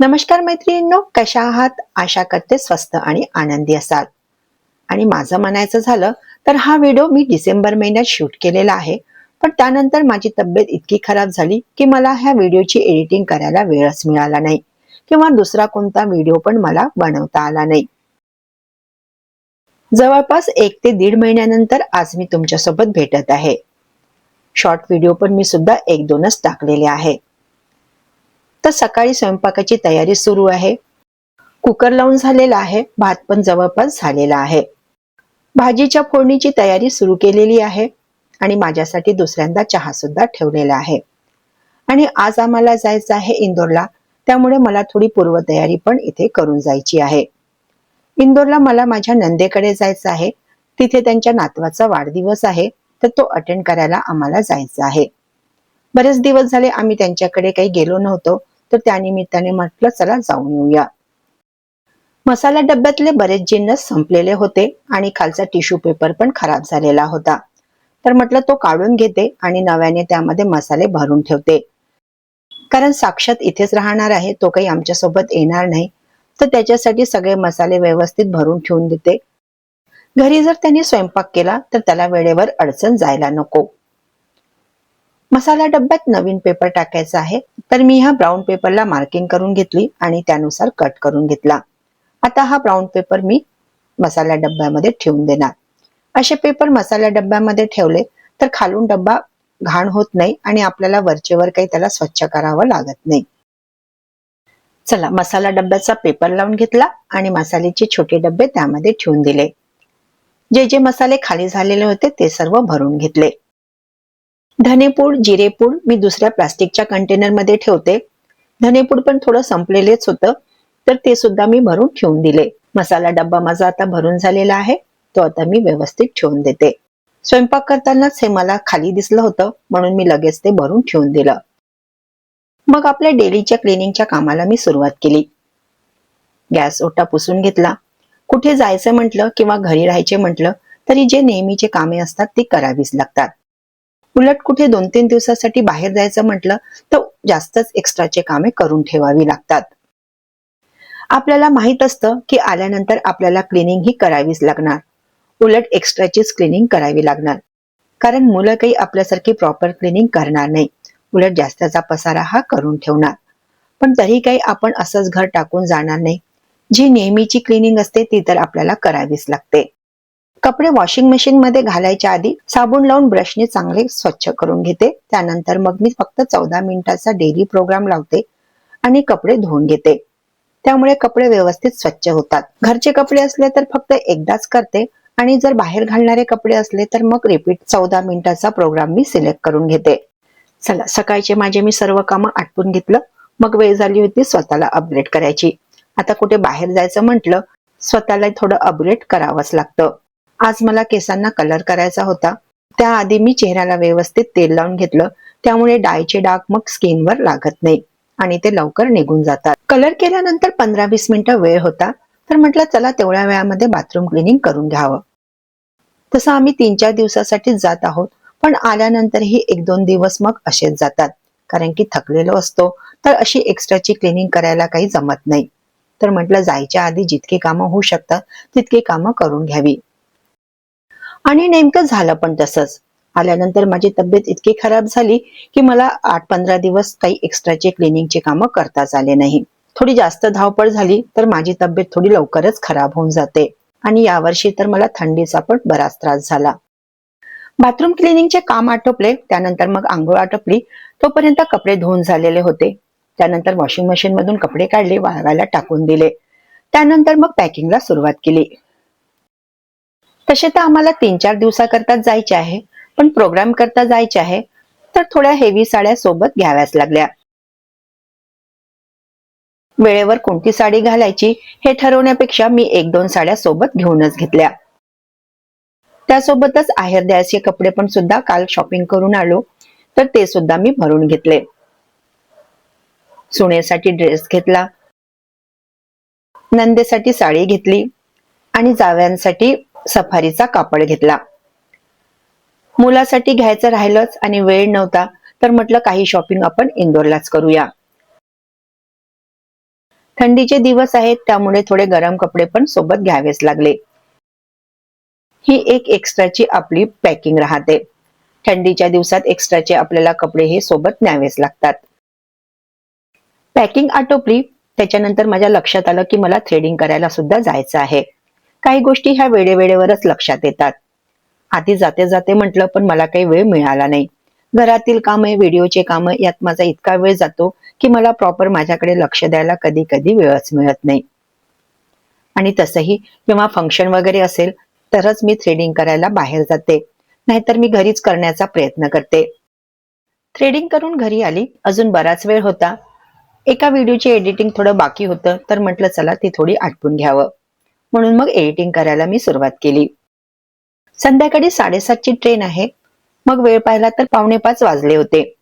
नमस्कार मैत्रिणींनो कशा आहात? आशा करते स्वस्त आणि आनंदी असाल. आणि माझं म्हणायचं झालं तर हा व्हिडिओ मी डिसेंबर महिन्यात शूट केलेला आहे. पण त्यानंतर माझी तब्येत इतकी खराब झाली की मला ह्या व्हिडिओची एडिटिंग करायला वेळच मिळाला नाही. किंवा दुसरा कोणता व्हिडिओ पण मला बनवता आला नाही. जवळपास एक ते दीड महिन्यानंतर आज मी तुमच्यासोबत भेटत आहे. शॉर्ट व्हिडिओ पण मी सुद्धा एक दोनच टाकलेले आहे. तर सकाळी स्वयंपाकाची तयारी सुरू आहे. कुकर लावून झालेला आहे. भात पण जवळपास झालेला आहे. भाजीच्या फोडणीची तयारी सुरू केलेली आहे आणि माझ्यासाठी दुसऱ्यांदा चहा सुद्धा ठेवलेला आहे. आणि आज आम्हाला जायचं आहे इंदोरला. त्यामुळे मला थोडी पूर्वतयारी पण इथे करून जायची आहे. इंदोरला मला माझ्या नंदेकडे जायचं आहे. तिथे त्यांच्या नातवाचा वाढदिवस आहे. तर तो अटेंड करायला आम्हाला जायचं आहे. बरेच दिवस झाले आम्ही त्यांच्याकडे काही गेलो नव्हतो. तर त्यानिमित्ताने म्हटलं चला जाऊन येऊया. मसाला डब्यातले बरेच जिन्नस संपलेले होते आणि खालचा टिश्यू पेपर पण खराब झालेला होता. तर म्हटलं तो काढून घेते आणि नव्याने त्यामध्ये मसाले भरून ठेवते. कारण साक्षात इथेच राहणार आहे तो काही आमच्यासोबत येणार नाही. तर त्याच्यासाठी सगळे मसाले व्यवस्थित भरून ठेवून देते. घरी जर त्यांनी स्वयंपाक केला तर त्याला वेळेवर अडचण जायला नको. मसाला डब्यात नवीन पेपर टाकायचा आहे तर मी ह्या ब्राऊन पेपरला मार्किंग करून घेतली आणि त्यानुसार कट करून घेतला. आता हा ब्राऊन पेपर मी मसाला डब्यामध्ये ठेवून देणार. असे पेपर मसाला डब्यामध्ये ठेवले तर खालून डब्बा घाण होत नाही आणि आपल्याला वरचेवर काही त्याला स्वच्छ करावं लागत नाही. चला मसाला डब्याचा पेपर लावून घेतला आणि मसाल्याचे छोटे डबे त्यामध्ये ठेवून दिले. जे जे मसाले खाली झालेले होते ते सर्व भरून घेतले. धनेपूड जिरेपूड मी दुसऱ्या प्लास्टिकच्या कंटेनरमध्ये ठेवते. धनेपूड पण थोडं संपलेलेच होतं तर ते सुद्धा मी भरून ठेवून दिले. मसाला डब्बा माझा आता भरून झालेला आहे तो आता मी व्यवस्थित ठेवून देते. स्वयंपाक करतानाच हे मला खाली दिसलं होतं म्हणून मी लगेच ते भरून ठेवून दिलं. मग आपल्या डेलीच्या क्लिनिंगच्या कामाला मी सुरुवात केली. गॅस ओटा पुसून घेतला. कुठे जायचं म्हटलं किंवा घरी राहायचे म्हटलं तरी जे नेहमीचे कामे असतात ती करावीच लागतात. उलट कुठे दोन तीन दिवसासाठी बाहेर जायचं म्हटलं तर जास्तच एक्स्ट्राचे कामे करून ठेवावी लागतात. आपल्याला माहीत असतं की आल्यानंतर आपल्याला क्लिनिंग ही करावीच लागणार. उलट एक्स्ट्राचीच क्लिनिंग करावी लागणार. कारण मुलं काही आपल्यासारखी प्रॉपर क्लिनिंग करणार नाही. उलट जास्तचा पसारा हा करून ठेवणार. पण तरी काही आपण असंच घर टाकून जाणार नाही. जी नेहमीची क्लिनिंग असते ती तर आपल्याला करावीच लागते. कपडे वॉशिंग मशीन मध्ये घालायच्या आधी साबण लावून ब्रशने चांगले स्वच्छ करून घेते. त्यानंतर मग मी फक्त चौदा मिनिटाचा डेली प्रोग्राम लावते आणि कपडे धुवून घेते. त्यामुळे कपडे व्यवस्थित स्वच्छ होतात. घरचे कपडे असले तर फक्त एकदाच करते आणि जर बाहेर घालणारे कपडे असले तर मग रिपीट चौदा मिनिटाचा प्रोग्राम मी सिलेक्ट करून घेते. चला सकाळचे माझे मी सर्व कामं आटपून घेतलं. मग वेळ झाली होती स्वतःला अपग्रेड करायची. आता कुठे बाहेर जायचं म्हटलं स्वतःला थोडं अपग्रेड करावंच लागतं. आज मला केसांना कलर करायचा होता. त्याआधी मी चेहऱ्याला व्यवस्थित तेल लावून घेतलं. त्यामुळे डायचे डाग मग स्किनवर लागत नाही. आणि ते लवकर निघून जातात. कलर केल्यानंतर पंधरा वीस मिनिटं वेळ होता. तर म्हटलं चला तेवढ्या वेळामध्ये बाथरूम क्लिनिंग करून घ्यावं. तसं आम्ही तीन चार दिवसासाठीच जात आहोत. पण आल्यानंतरही एक दोन दिवस मग असेच जातात. कारण की थकलेलो असतो. तर अशी एक्स्ट्राची क्लिनिंग करायला काही जमत नाही. तर म्हटलं जायच्या आधी जितके कामं होऊ शकतात तितके कामं करून घ्यावी. आणि नेमकं झालं पण तसंच. आल्यानंतर माझी तब्येत इतकी खराब झाली की मला आठ पंधरा दिवस काही एक्स्ट्राचे क्लिनिंगचे कामं करताच आले नाही. थोडी जास्त धावपळ झाली तर माझी तब्येत थोडी लवकरच खराब होऊन जाते. आणि यावर्षी तर मला थंडीचा पण बराच त्रास झाला. बाथरूम क्लिनिंगचे काम आटोपले त्यानंतर मग आंघोळ आटोपली तोपर्यंत कपडे धुवून झालेले होते. त्यानंतर वॉशिंग मशीन मधून कपडे काढले वाळवायला टाकून दिले. त्यानंतर मग पॅकिंगला सुरुवात केली. तसे तर आम्हाला तीन चार दिवसाकरता जायचे आहे पण प्रोग्राम करता जायचे आहे तर थोड्या हेवी साड्या सोबत घ्याव्याच लागल्या. वेळेवर कोणती साडी घालायची हे ठरवण्यापेक्षा मी एक दोन साड्या सोबत घेऊनच घेतल्या. त्यासोबतच आहेर द्यायचे कपडे पण सुद्धा काल शॉपिंग करून आलो तर ते सुद्धा मी भरून घेतले. सुनेसाठी ड्रेस घेतला. नंदेसाठी साडी घेतली. आणि जाव्यांसाठी सफारीचा कापड घेतला. मुलासाठी घ्यायचं राहिलंच आणि वेळ नव्हता तर म्हटलं काही शॉपिंग आपण इंदोरलाच करूया. थंडीचे दिवस आहेत त्यामुळे थोडे गरम कपडे पण सोबत घ्यावेच लागले. ही एक एक्स्ट्राची आपली पॅकिंग राहते. थंडीच्या दिवसात एक्स्ट्राचे आपल्याला कपडे हे सोबत न्यावेच लागतात. पॅकिंग आटोपली त्याच्यानंतर माझ्या लक्षात आलं की मला थ्रेडिंग करायला सुद्धा जायचं आहे. काही गोष्टी ह्या वेळेवेळेवरच लक्षात येतात. आधी जाते जाते म्हटलं पण मला काही वेळ मिळाला नाही. घरातील कामे व्हिडिओचे कामं यात माझा इतका वेळ जातो की मला प्रॉपर माझ्याकडे लक्ष द्यायला कधी कधी वेळच मिळत नाही. आणि तसंही जेव्हा फंक्शन वगैरे असेल तरच मी थ्रेडिंग करायला बाहेर जाते. नाहीतर मी घरीच करण्याचा प्रयत्न करते. थ्रेडिंग करून घरी आली अजून बराच वेळ होता. एका व्हिडिओची एडिटिंग थोडं बाकी होतं तर म्हटलं चला ती थोडी आटपून घ्यावं. म्हणून मग एडिटिंग करायला मी सुरुवात केली. संध्याकाळी साडेसातची ट्रेन आहे. मग वेळ पाहिला तर पावणे पाच वाजले होते.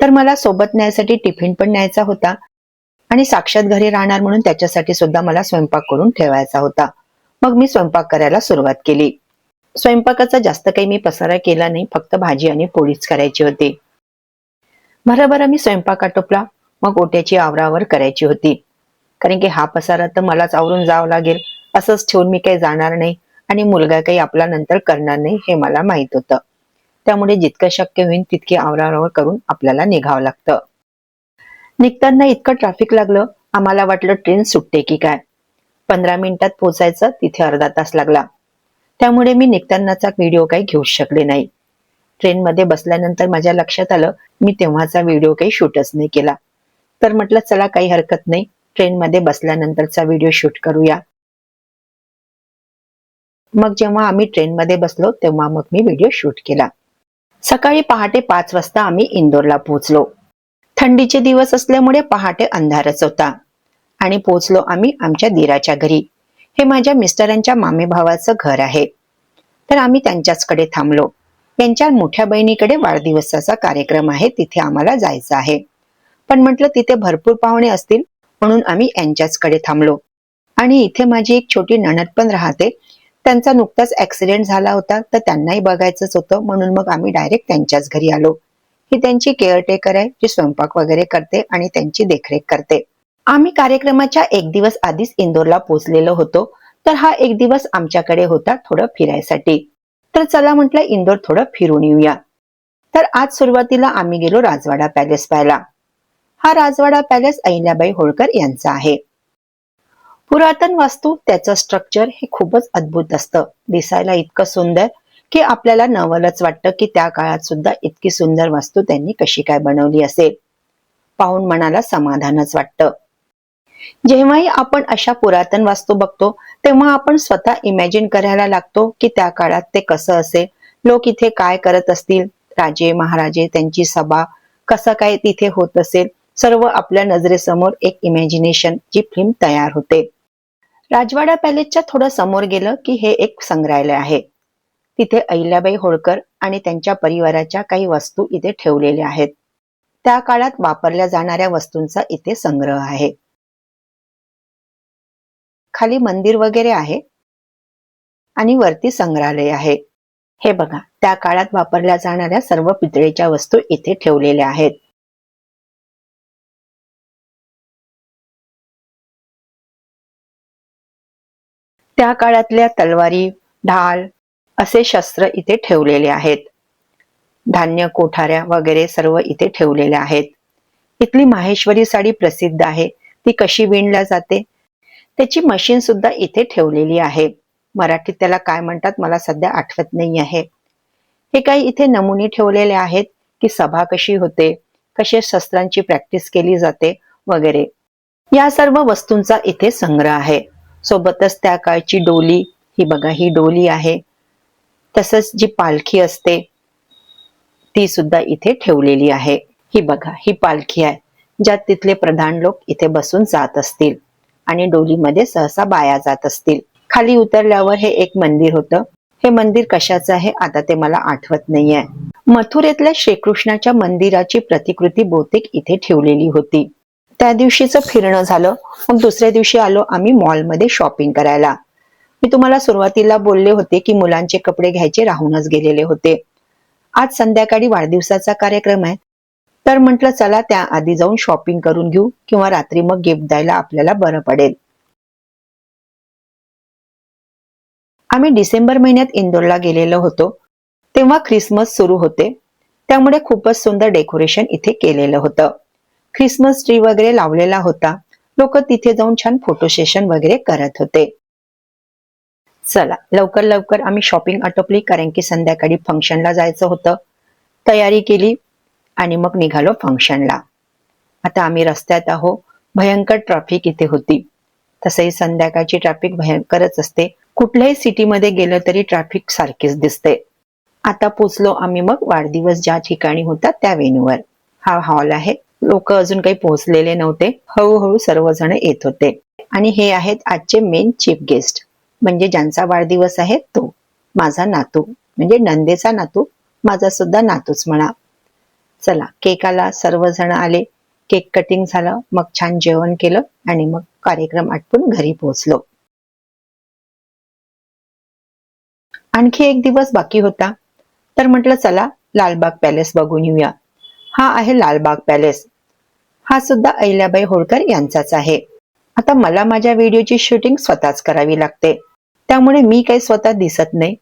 तर मला सोबत न्यायसाठी टिफिन पण न्यायचा होता. आणि साक्षात घरी राहणार म्हणून त्याच्यासाठी सुद्धा मला स्वयंपाक करून ठेवायचा होता. मग मी स्वयंपाक करायला सुरुवात केली. स्वयंपाकाचा जास्त काही मी पसारा केला नाही फक्त भाजी आणि पोळीच करायची होती. भराभरा मी स्वयंपाक आटोपला मग ओट्याची आवरावर करायची होती. कारण की हा पसारा तर मलाच आवरून जावं लागेल. असंच ठेवून मी काही जाणार नाही आणि मुलगा काही आपला नंतर करणार नाही हे मला माहीत होतं. त्यामुळे जितकं शक्य होईल तितकी आवरावर करून आपल्याला निघावं लागतं. निघताना इतकं ट्रॅफिक लागलं आम्हाला वाटलं ट्रेन सुटते की काय? पंधरा मिनिटात पोहोचायचं तिथे अर्धा तास लागला. त्यामुळे मी निघतानाचा व्हिडिओ काही घेऊ शकले नाही. ट्रेनमध्ये बसल्यानंतर माझ्या लक्षात आलं मी तेव्हाचा व्हिडिओ काही शूटच नाही केला. तर म्हटलं चला काही हरकत नाही. ट्रेनमध्ये बसल्यानंतरचा व्हिडिओ शूट करूया. मग जेव्हा आम्ही ट्रेनमध्ये बसलो तेव्हा मग मी व्हिडिओ शूट केला. सकाळी पहाटे पाच वाजता आम्ही इंदोरला पोहोचलो. थंडीचे दिवस असल्यामुळे पहाटे अंधारच होता. आणि पोहोचलो आम्ही आमच्या दिराच्या घरी. हे माझ्या मिस्टरांच्या मामे भावाचं घर आहे. तर आम्ही त्यांच्याचकडे थांबलो. यांच्या मोठ्या बहिणीकडे वाढदिवसाचा कार्यक्रम आहे तिथे आम्हाला जायचं आहे. पण म्हटलं तिथे भरपूर पाहुणे असतील म्हणून आम्ही यांच्याचकडे थांबलो. आणि इथे माझी एक छोटी नणद पण राहते त्यांचा नुकताच ऍक्सिडेंट झाला होता तर त्यांनाही बघायचंच होतं. म्हणून मग आम्ही डायरेक्ट त्यांच्याच घरी आलो. ही त्यांची केअरटेकर आहे जी स्वयंपाक वगैरे करते आणि त्यांची देखरेख करते. आम्ही कार्यक्रमाच्या एक दिवस आधीच इंदोरला पोहोचलेलो होतो. तर हा एक दिवस आमच्याकडे होता थोडं फिरायसाठी. तर चला म्हटलं इंदोर थोडं फिरून येऊया. तर आज सुरुवातीला आम्ही गेलो राजवाडा पॅलेस पाहायला. हा राजवाडा पॅलेस अहिल्याबाई होळकर यांचा आहे. पुरातन वास्तू त्याचं स्ट्रक्चर हे खूपच अद्भुत असतं. दिसायला इतकं सुंदर की आपल्याला नवलच वाटतं की त्या काळात सुद्धा इतकी सुंदर वास्तू त्यांनी कशी काय बनवली असेल. पाहून मनाला समाधानच वाटतं. जेव्हाही आपण अशा पुरातन वास्तू बघतो तेव्हा आपण स्वतः इमॅजिन करायला लागतो की त्या काळात ते कसं असेल. लोक इथे काय करत असतील? राजे महाराजे त्यांची सभा कसं काय तिथे होत असेल? सर्व आपल्या नजरेसमोर एक इमॅजिनेशन ची फिल्म तयार होते. राजवाडा पॅलेसच्या थोडं समोर गेलं की हे एक संग्रहालय आहे. तिथे अहिल्याबाई होळकर आणि त्यांच्या परिवाराच्या काही वस्तू इथे ठेवलेल्या आहेत. त्या काळात वापरल्या जाणाऱ्या वस्तूंचा इथे संग्रह आहे. खाली मंदिर वगैरे आहे आणि वरती संग्रहालय आहे. हे बघा त्या काळात वापरल्या जाणाऱ्या सर्व पितळेच्या वस्तू इथे ठेवलेल्या आहेत. त्या काळातल्या तलवारी ढाल असे शस्त्र इथे ठेवलेले आहेत. धान्य कोठाऱ्या वगैरे सर्व इथे ठेवलेल्या आहेत. इथली माहेश्वरी साडी प्रसिद्ध आहे. ती कशी विणल्या जाते? त्याची मशीन सुद्धा इथे ठेवलेली आहे. मराठीत त्याला काय म्हणतात मला सध्या आठवत नाही आहे. हे काही इथे नमुने ठेवलेले आहेत की सभा कशी होते कशी शस्त्रांची प्रॅक्टिस केली जाते वगैरे. या सर्व वस्तूंचा इथे संग्रह आहे. सोबतच त्या काळची डोली ही बघा ही डोली आहे. तसंच जी पालखी असते ती सुद्धा इथे ठेवलेली आहे. ही बघा ही पालखी आहे ज्यात तिथले प्रधान लोक इथे बसून जात असतील आणि डोलीमध्ये सहसा बाया जात असतील. खाली उतरल्यावर हे एक मंदिर होतं. हे मंदिर कशाचं आहे आता ते मला आठवत नाहीये. मथुरेतल्या श्रीकृष्णाच्या मंदिराची प्रतिकृती बहुतेक इथे ठेवलेली होती. त्या दिवशीचं फिरणं झालं. मग दुसऱ्या दिवशी आलो आम्ही मॉलमध्ये शॉपिंग करायला. मी तुम्हाला सुरुवातीला बोलले होते की मुलांचे कपडे घ्यायचे राहूनच गेलेले होते. आज संध्याकाळी वाढदिवसाचा कार्यक्रम आहे. तर म्हटलं चला त्या आधी जाऊन शॉपिंग करून घेऊ किंवा रात्री मग गिफ्ट द्यायला आपल्याला बरं पडेल. आम्ही डिसेंबर महिन्यात इंदोरला गेलेलो होतो. तेव्हा ख्रिसमस सुरू होते. त्यामुळे खूपच सुंदर डेकोरेशन इथे केलेलं होतं. ख्रिसमस ट्री वगैरे लावलेला होता. लोक तिथे जाऊन छान फोटो सेशन वगैरे करत होते. चला लवकर लवकर आम्ही शॉपिंग आटोपली कारण की संध्याकाळी फंक्शनला जायचं होतं. तयारी केली आणि मग निघालो फंक्शनला आता आम्ही रस्त्यात आहो. भयंकर ट्रॅफिक इथे होती. तसंही संध्याकाळची ट्रॅफिक भयंकरच असते. कुठल्याही सिटीमध्ये गेलं तरी ट्रॅफिक सारखीच दिसते. आता पोचलो आम्ही मग वाढदिवस ज्या ठिकाणी होता त्या वेन्यूवर हा हॉल आहे. लोक अजून काही पोहोचलेले नव्हते. हळूहळू सर्वजण येत होते. आणि हे आहेत आजचे मेन चीफ गेस्ट म्हणजे ज्यांचा वाढदिवस आहे तो. माझा नातू. म्हणजे नंदेचा नातू. माझा सुद्धा नातूच म्हणा. चला केकाला सर्वजण आले. केक कटिंग झालं मग छान जेवण केलं आणि मग कार्यक्रम आटपून घरी पोहोचलो. आणखी एक दिवस बाकी होता. तर म्हटलं चला लालबाग पॅलेस बघून येऊया. हा आहे लालबाग पॅलेस हा सुद्धा अहिल्याबाई होळकर यांचाच आहे. आता मला माझ्या व्हिडिओची शूटिंग स्वतःच करावी लागते. त्यामुळे मी काही स्वतः दिसत नाही.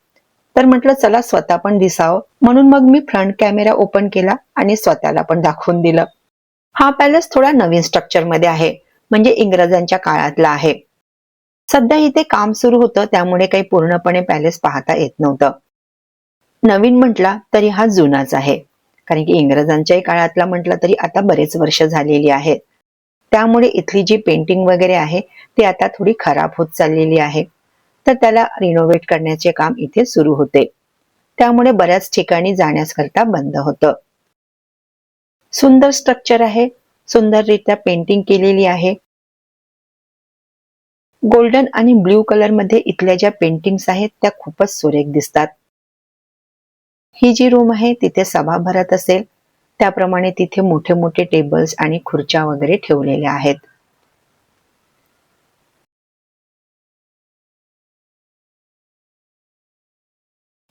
तर म्हटलं चला स्वतः पण दिसावं. म्हणून मग मी फ्रंट कॅमेरा ओपन केला आणि स्वतःला पण दाखवून दिलं. हा पॅलेस थोडा नवीन स्ट्रक्चरमध्ये आहे म्हणजे इंग्रजांच्या काळातला आहे. सध्या इथे काम सुरू होतं त्यामुळे काही पूर्णपणे पॅलेस पाहता येत नव्हतं. नवीन म्हटला तरी हा जुनाच आहे. कारण की इंग्रजांच्याही काळातला म्हटलं तरी आता बरेच वर्ष झालेली आहेत. त्यामुळे इथली जी पेंटिंग वगैरे आहे ती आता थोडी खराब होत चाललेली आहे. तर त्याला रिनोव्हेट करण्याचे काम इथे सुरू होते. त्यामुळे बऱ्याच ठिकाणी जाण्याकरता बंद होतं. सुंदर स्ट्रक्चर आहे. सुंदररित्या पेंटिंग केलेली आहे. गोल्डन आणि ब्ल्यू कलरमध्ये इथल्या ज्या पेंटिंग्स आहेत त्या खूपच सुरेख दिसतात. ही जी रूम आहे तिथे सभा भरत असेल. त्याप्रमाणे तिथे मोठे मोठे टेबल्स आणि खुर्च्या वगैरे ठेवलेल्या आहेत.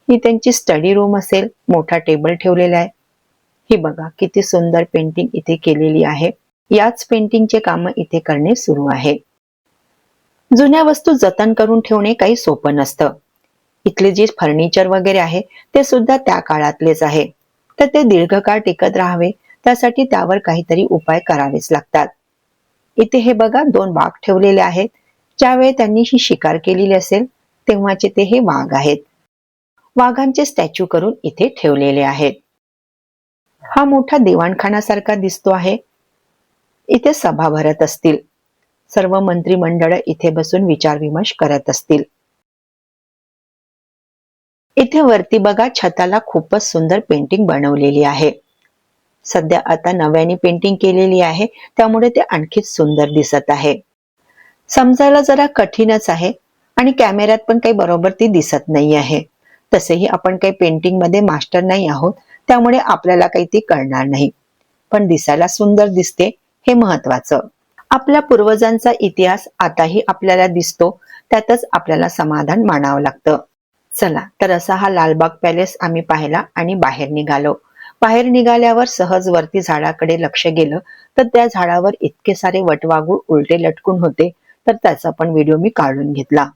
ही त्यांची स्टडी रूम असेल. मोठा टेबल ठेवलेला आहे. ही बघा किती सुंदर पेंटिंग इथे केलेली आहे. याच पेंटिंगचे काम इथे करणे सुरू आहे. जुन्या वस्तू जतन करून ठेवणे काही सोपं नसतं. इथले जे फर्निचर वगैरे आहे ते सुद्धा त्या काळातलेच आहे. तर ते दीर्घकाळ टिकत राहावे त्यासाठी त्यावर काहीतरी उपाय करावेच लागतात. इथे हे बघा दोन वाघ ठेवलेले आहेत. ज्यावेळी त्यांनी ही शिकार केलेली असेल तेव्हाचे ते हे वाघ आहेत. वाघांचे स्टॅच्यू करून इथे ठेवलेले आहेत. हा मोठा दिवाणखानासारखा दिसतो आहे. इथे सभा भरत असतील. सर्व मंत्रिमंडळ इथे बसून विचारविमर्श करत असतील. इथे वरती बघा छताला खूपच सुंदर पेंटिंग बनवलेली आहे. सध्या आता नव्याने पेंटिंग केलेली आहे त्यामुळे ते आणखीच सुंदर दिसत आहे. समजायला जरा कठीणच आहे आणि कॅमेऱ्यात पण काही बरोबर ती दिसत नाही आहे. तसेही आपण काही पेंटिंगमध्ये मास्टर नाही आहोत त्यामुळे आपल्याला काही ती कळणार नाही. पण दिसायला सुंदर दिसते हे महत्वाचं आपल्या पूर्वजांचा इतिहास आताही आपल्याला दिसतो त्यातच आपल्याला समाधान मानावं लागतं. चला तर असा हा लालबाग पॅलेस आम्ही पाहिला आणि बाहेर निघालो. बाहेर निघाल्यावर सहज वरती झाडाकडे लक्ष गेलं तर त्या झाडावर इतके सारे वटवागूळ उलटे लटकून होते तर त्याचा पण व्हिडिओ मी काढून घेतला.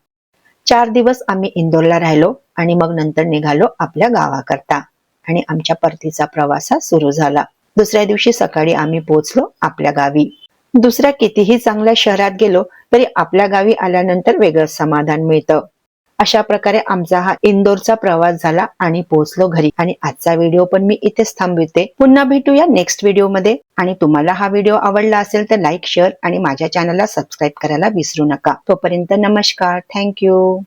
चार दिवस आम्ही इंदोरला राहिलो आणि मग नंतर निघालो आपल्या गावाकरता आणि आमच्या परतीचा प्रवास हा सुरू झाला. दुसऱ्या दिवशी सकाळी आम्ही पोहोचलो आपल्या गावी. दुसऱ्या कितीही चांगल्या शहरात गेलो तरी आपल्या गावी आल्यानंतर वेगळंच समाधान मिळतं. अशा प्रकारे आमचा हा इंदोरचा प्रवास झाला आणि पोहोचलो घरी. आणि आजचा व्हिडिओ पण मी इथेच थांबविते. पुन्हा भेटूया नेक्स्ट व्हिडिओमध्ये आणि तुम्हाला हा व्हिडिओ आवडला असेल तर लाईक शेअर आणि माझ्या चॅनलला सबस्क्राईब करायला विसरू नका. तोपर्यंत नमस्कार. थँक्यू